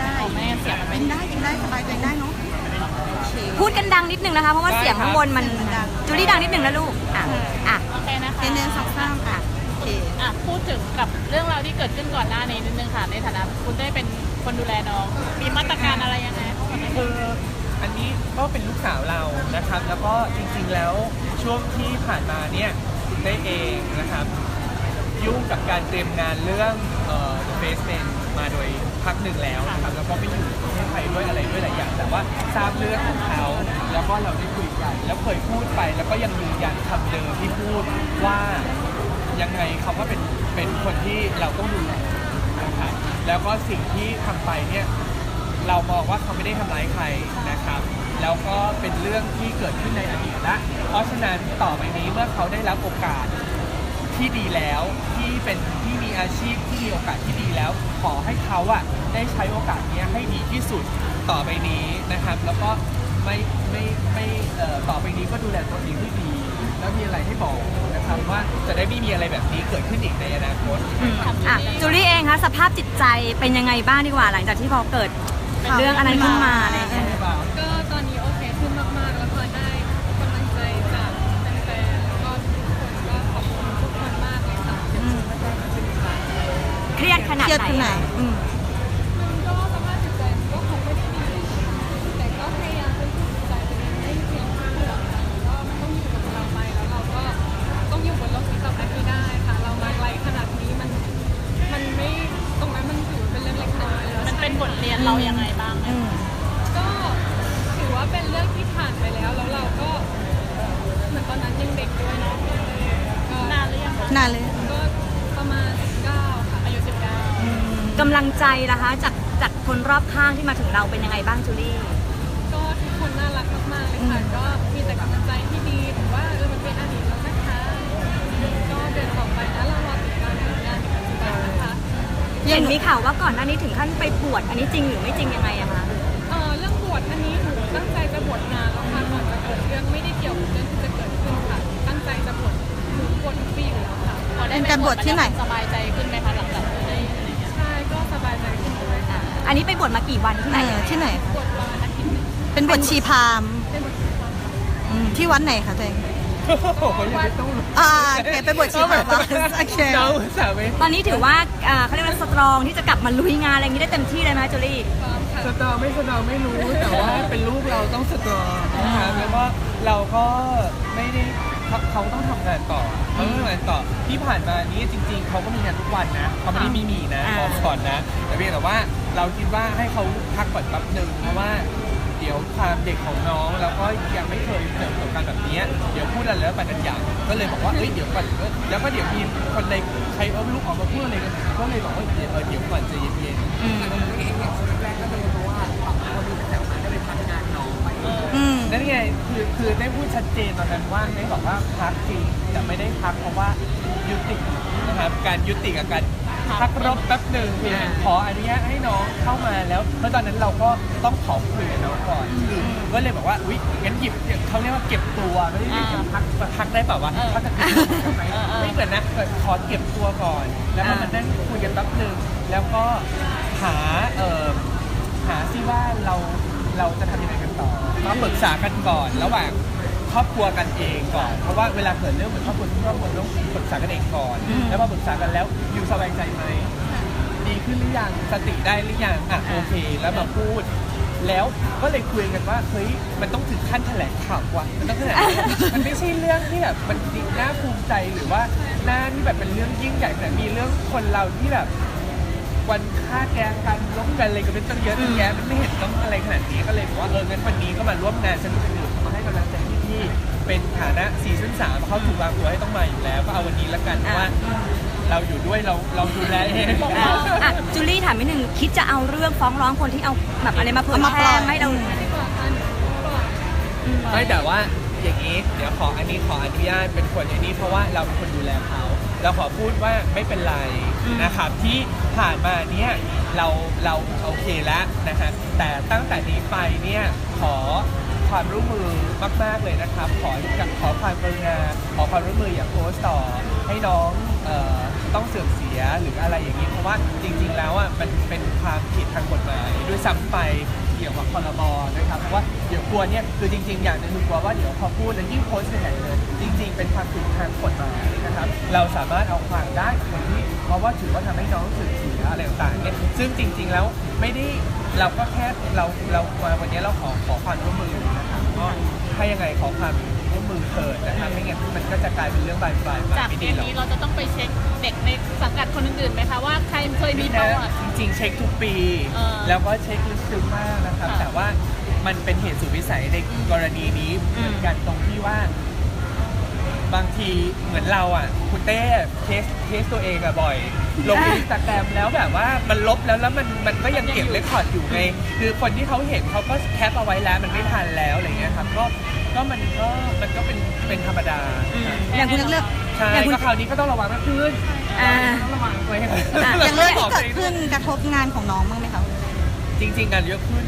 ได้อ๋อไม่งั้นเสียงมันไม่กินได้กินได้สบายใจได้เนาะโอเคพูดกันดังนิดนึงนะคะ เพราะว่าเสียงข้างบนมันดังจูลี่ดังนิดนึงนะลูก อะ อะโอเคนะคะเป็นเนื้อสองข้างค่ะโอเคอะพูดถึงกับเรื่องราวที่เกิดขึ้นก่อนหน้านี้นิดนึงค่ะ ในฐานะคุณได้เป็นคนดูแลน้อง มีมาตรการอะไรยังไงคะวันนี้คืออันนี้ก็เป็นลูกสาวเรานะครับ แล้วก็จริงๆแล้วช่วงที่ผ่านมาเนี่ยคุณได้เองนะครับ ยุ่งกับการเตรียมงานเรื่องเอ่อ The Face Man มาโดยพักหนึ่งแล้วนะครับแล้วก็ไม่อยู่ประเทศไทยด้วยอะไรด้วยหลายอย่าง แต่ว่าทราบเรื่องของเขาแล้วก็เราได้คุยกัน แล้วเคยพูดไปแล้วก็ยังยืนยันคำเดิมที่พูดว่ายังไงเขาก็เป็นเป็นคนที่เราต้องดูแลนะครับแล้วก็สิ่งที่ทำไปเนี่ย เรามองว่าเขาไม่ได้ทำร้ายใครนะครับ แล้วก็เป็นเรื่องที่เกิดขึ้นในอดีตละเพราะฉะนั้นต่อไปนี้เมื่อเขาได้รับโอกาส ที่ดีแล้วที่เป็นที่มีอาชีพที่มีโอกาสที่ดีแล้ว ขอให้เขาอะได้ใช้โอกาสเนี้ยให้ดีที่สุดต่อไปนี้นะครับ แล้วก็ไม่ไม่ไม่เอ่อต่อไปนี้ก็ดูแลตัวเองให้ดี แล้วมีอะไรให้บอกนะครับว่าจะได้ไม่มีอะไรแบบนี้เกิดขึ้นอีกในอนาคตอะจูลี่เองคะสภาพจิตใจเป็นยังไงบ้างดีกว่า หลังจากที่พอเกิดเรื่องอะไรขึ้นมาอะไรอย่างเงี้ยก็ต เครียดขนาดเครียดไหนขนาดอะอืมมันก็สภาพจิตใจมันก็คงไม่ได้ดีแต่ก็พยายามเป็นจิตใจตัวเองให้เพียงพอค่ะว่ามันต้องอยู่กับเราไปแล้วเราก็ต้องอยู่บนโลกนี้ต่อไปให้ได้ค่ะเรามาไกลขนาดนี้มันมันไม่ตรงนั้นมันถือเป็นเรื่องเล็กน้อยแล้วมันเป็นบทเรียนเรายังไงบ้างไหมอืมก็ถือว่าเป็นเรื่องที่ผ่านไปแล้วแล้วเราก็เหมือนตอนนั้นยังเด็กด้วยเนาะก็นานหรือยังคะนานเลยำลังใจนะคะ จากจากคนรอบข้างที่มาถึงเราเป็นยังไงบ้างจูลี่ ก็ทุกคนน่ารักมากๆเลยค่ะ ก็มีแต่กำลังใจที่ดีผมว่าเออมันเป็นอดีตแล้วนะคะก็เดินต่อไปนะเรารอติดตามผลงานในปัจจุบันนะคะเห็นมีข่าวว่าก่อนหน้านี้ถึงขั้นไปบวชอันนี้จริงหรือไม่จริงยังไงอะคะเอ่อเรื่องบวชอันนี้หนูตั้งใจจะบวชนานแล้วค่ะก่อนจะเกิดเรื่องไม่ได้เกี่ยวกับเรื่องที่จะเกิดขึ้นค่ะ ตั้งใจจะบวชหนูบวชทุกปีอยู่แล้วค่ะพอได้เป็นการบวชที่ไหน สบาย อันนี้ไปบวชมากี่วันที่ไหนเออที่ไหนคะบวชประมาณอาทิตย์หนึงเป็นบทชีพราหมณ์เป็นบวชชีพราหมณ์อืมที่วัดไหนคะตัวเองโอ้โหยังไม่ต้องรู้อ่าโอเคไปบวชชีพราหมณ์โอเคน้องอุตส่าห์ไม่ตอนนี้ถือว่าอ่าเขาเรียกว่าสตรองที่จะกลับมาลุยงานอะไรอย่างนี้ได้เต็มที่เลยไหมจูลี่พร้อมค่ะสตรอไม่สตรอไม่รู้ แต่ว่าเป็นลูกเราต้องสตรอนะครับแล้วก็เราก็ไม่ได้เขาเขาต้องทำงานต่อเขาต้องทำงานต่อ ที่ผ่านมานี้จริง ๆเขาก็มีงานทุกวันนะเขาไม่ได้มีมีนะอ่า บอกก่อนนะ แต่เพียงแต่ว่าเราคิดว่าให้เขาพักก่อนแป๊บหนึ่งเพราะว่าเดี๋ยวความเด็กของน้องแล้วก็ยังไม่เคยเจอประสบการณ์แบบนี้เดี๋ยวพูดอะไรแล้วปัญญาก็เลยบอกว่าเอ้ยเดี๋ยวก่อนเอ้ยแล้วก็เดี๋ยวมีคนในใครเอาลูกออกมาพูดอะไรกันก็เลยบอกว่าเดี๋ยวเออเดี๋ยวก่อนใจเย็นๆอืม นั่นไงคือคือได้พูดชัดเจนตอนนั้นว่าได้บอกว่าพักจริงแต่ไม่ได้พักเพราะว่ายุตินะครับการยุติกับการพักรบแป๊บหนึ่งคือขออนุญาตให้น้องเข้ามาแล้วเพราะตอนนั้นเราก็ต้องขอคุยกับน้องก่อนคือก็เลยบอกว่าอุ๊ยงั้นหยิบเขาเรียกว่าเก็บตัวไม่ได้เรียกพักพักได้เปล่าวะพักกันไหมไม่เหมือนนะขอเก็บตัวก่อน แล้วก็มานั่งคุยกันแป๊บหนึ่งแล้วก็หาเอ่อ หาซิว่าเรา เราจะทำยังไงกันต่อมาปรึกษากันก่อนระหว่างครอบครัวกันเองก่อน เพราะว่าเวลาเกิดเรื่องเหมือนครอบครัวทุกครอบครัวต้องปรึกษากันเองก่อน แล้วพอปรึกษากันแล้วอยู่สบายใจไหมดีขึ้นหรือยังสติได้หรือยังอะโอเค แล้วมาพูด แล้วก็เลยคุยกันว่าเฮ้ยมันต้องถึงขั้นแถลงข่าวว่ะมันต้องข่าวมันไม่ใช่เรื่องที่แบบมันน่าภูมิใจหรือว่าน้าที่แบบเป็นเรื่องยิ่งใหญ่แต่มีเรื่องคนเราที่แบบ วันฆ่าแกล้งกันล้มกันอะไรกันเป็นตั้งเยอะตั้งแยะมันไม่เห็นต้องอะไรขนาดนี้ก็เลยบอกว่าเอองั้นวันนี้ก็มาร่วมงานสนุกสนุกมาให้กำลังใจพี่ๆเป็นฐานะซีซั่นสามเขาถูกวางตัวให้ต้องมาอยู่แล้วก็เอาวันนี้ละกันเพราะว่าเราอยู่ด้วยเราเราดูแลเองอะอะจูลี่ถามนิดนึงคิดจะเอาเรื่องฟ้องร้องคนที่เอาแบบอะไรมาเผยเอามาแพปล่ร่อยไม่เราดีกว่าค่ะหนูก็ไม่แต่ว่า อย่างนี้ เดี๋ยวขออันนี้ขออนุญาตเป็นคนอย่างนี้เพราะว่าเราเป็นคนดูแลเขาเราขอพูดว่าไม่เป็นไรนะครับที่ผ่านมาเนี่ยเราเราโอเคแล้วนะฮะแต่ตั้งแต่นี้ไปเนี่ยขอความร่วมมือมาก ๆ เลยนะครับ ขอขอความกรุณาขอความร่วมมืออย่าโพสต์ต่อให้น้องเอ่อต้องเสื่อมเสียหรืออะไรอย่างนี้เพราะว่าจริง ๆ แล้วอะมันเป็นความผิดทางกฎหมายด้วยซ้ำไป เกี่ยวกับพรบนะครับเพราะว่าเดี๋ยวกลัวเนี่ยคือจริง ๆ อย่างหนึงคือกลัวว่าเดี๋ยวพอพูดแล้วยิ่งโพสต์ไปไหนเลยจริง ๆ เป็นความผิดทางกฎหมายนะครับเราสามารถเอาความได้คนที่เพราะว่าถือว่าทำให้น้องเสื่อมเสียอะไรต่างๆเนี่ยซึ่งจริง ๆ แล้วไม่ได้เราก็แค่เราเรามาวันนี้เราขอขอความร่วมมือนะครับก็ถ้ายังไงขอความร่วมมือเถิดนะครับไม่งั้น รื่องบานปลายมาจากไม่เกดีมหรอกนี้เราจะต้องไปเช็คเด็กในสังกัดคนอื่นๆไหมคะว่าใครเคยมีนี่ประนะวัติ จริงๆ เช็คทุกปี เออแล้วก็เช็คลึกซึ้งมากนะครับ ค่ะแต่ว่ามันเป็นเหตุสุดวิสัยในกรณีนี้เหมือนกันตรงที่ว่า บางทีเหมือนเราอะคุณเต้เทสเทสตัวเองอะบ่อย ลงอินสตาแกรมแล้วแบบว่ามันลบแล้วแล้วมันมันก็ยังเก็บเรคคอร์ดอยู่ไงคือคนที่เขาเห็นเขาก็แคปเอาไว้แล้วมันไม่ทันแล้วอะไรเงี้ยครับก็ ก็มันก็มันก็เป็นเป็นธรรมดาครับอย่างคุณเลือก ใช่อย่างคุณ ก็คราวนี้ก็ต้องระวังมากขึ้นอ่า ต้องระวังไว้ให้อะอย่างเรื่องที่เกิดขึ้นกระทบงานของน้องบ้างไหมคะ จริงๆงานเยอะขึ้น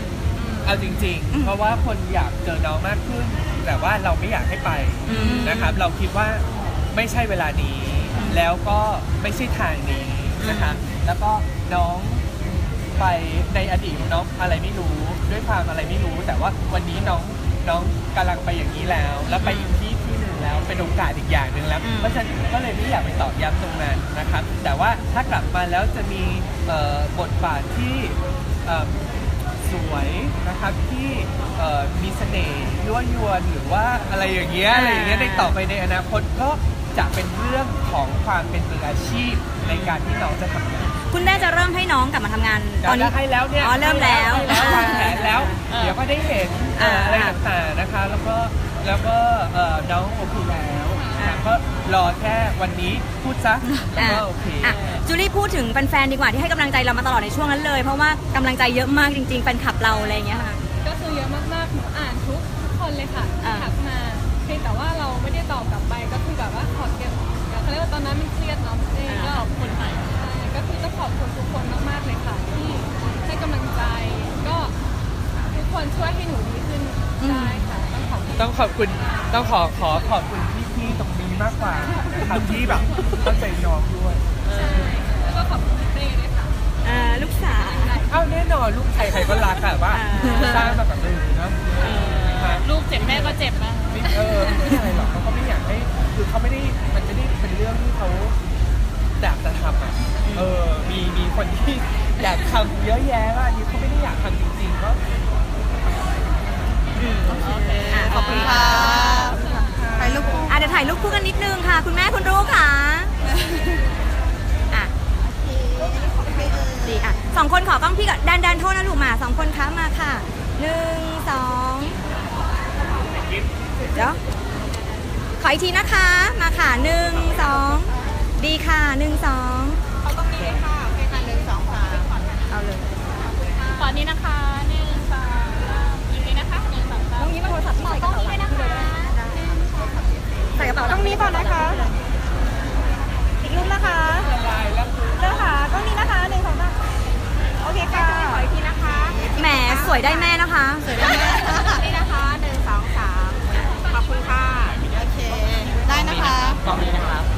เอาจริง อืม ๆ เพราะว่าคนอยากเจอน้องมากขึ้น แต่ว่าเราไม่อยากให้ไป อืม นะครับเราคิดว่าไม่ใช่เวลานี้ แล้วก็ไม่ใช่ทางนี้นะครับแล้วก็น้องไปในอดีตน้องอะไรไม่รู้ด้วยความอะไรไม่รู้ แต่ว่าวันนี้น้อง น้องกำลังไปอย่างนี้แล้ว แล้วไปอีกที่ที่หนึ่งแล้วเป็นโอกาสอีกอย่างหนึ่งแล้ว อืม เพราะฉะนั้นก็เลยไม่อยากไปตอกย้ำตรงนั้นนะครับ แต่ว่าถ้ากลับมาแล้วจะมีเอ่อบทบาทที่เอ่อสวยนะครับที่เอ่อมีเสน่ห์ยั่วยวนหรือว่าอะไรอย่างเงี้ยอ่าอะไรอย่างเงี้ยในต่อไปในอนาคตก็จะเป็นเรื่องของความเป็นมืออาชีพในการที่น้องจะทำงาน คุณแม่จะเริ่มให้น้องกลับมาทำงานตตออนนนี้นี้ ให้แล้วเนี่ยอ๋อเริ่มแล้วให้แล้ววางแผนแล้วเออเดี๋ยวก็ได้เห็นเอ่ออ่าอะไรต่างๆนะคะ แล้วก็แล้วก็เอ่อน้องโอเคแล้วนะก็รอแค่วันนี้พูดซะแล้วก็โอเค อะจูลี่พูดถึงแฟนๆดีกว่าที่ให้กำลังใจเรามาตลอดในช่วงนั้นเลย เพราะว่ากำลังใจเยอะมากจริงๆแฟนคลับเราอะไรอย่างเงี้ยค่ะ ก็คือเยอะมากๆ หนูอ่านทุกคนเลยค่ะอ่าที่ทักมาเพียงแต่ว่าเราไม่ได้ตอบกลับไปก็คือแบบว่าขอเก็บเขาเรียกว่าตอนนั้นมันเครียดเนาะเองก็ขอบคุณใหม่ใช่ก็คือ ต้องขอบคุณทุกคนมากๆเลยค่ะ ที่ให้กำลังใจ ก็ทุกคนช่วยให้หนูดีขึ้นได้ค่ะ ต้องขอบคุณต้องขอบคุณต้องขอขอขอบคุณพี่ๆตรงนี้มากกว่านะครับที่แบบเข้าใจน้องด้วยแล้วก็ขอบคุณพี่เต้ด้วยค่ะเอ่อลูกสาวเอ้าแน่นอนลูกใครใครก็รักอะว่าอ่าสร้างมากับมือเนาะครับลูกเจ็บแม่ก็เจ็บนะไม่เออไม่อะไรหรอกเขาก็ไม่อยากให้คือเขาไม่ได้มันไม่ได้เป็นเรื่องที่เขา อยากจะทำอะ เออ มีมีคนที่อยากทำเยอะแยะว่าอันนี้เขาไม่ได้อยากทำจริงๆก็อะขอบคุณค่ะไปลูกคู่อะเดี๋ยวถ่ายรูปคู่กันนิดนึงค่ะ คุณแม่คุณลูกค่ะอะดีอะสองคนขอกล้องพี่กับแดนแดนโทษนะลูกมาสองคนคะมาค่ะหนึ่งสองเดี๋ยวขออีกทีนะคะ มาค่ะหนึ่งสอง ดีค่ะหนึ่งสองเอาตรงนี้ค่ะโอเคค่ะหนึ่งสองสามเอาเลยขอนี้นะคะหนึ่งสองสามอีกทีนะคะหนึ่งสองสามต้องนี้มาโทรศัพท์ที่ใส่กระเป๋าหลังใส่กระเป๋าต้องนี้ก่อนนะคะ อีกรูปนะคะละลายแล้วเจ้าค่ะต้องนี้นะคะหนึ่งสองสามโอเคค่ะขออีกทีนะคะแหมสวยได้แม่นะคะสวยได้แม่นี่นะคะหนึ่งสองสามขอบคุณค่ะโอเคได้นะคะตอนนี้นะครับ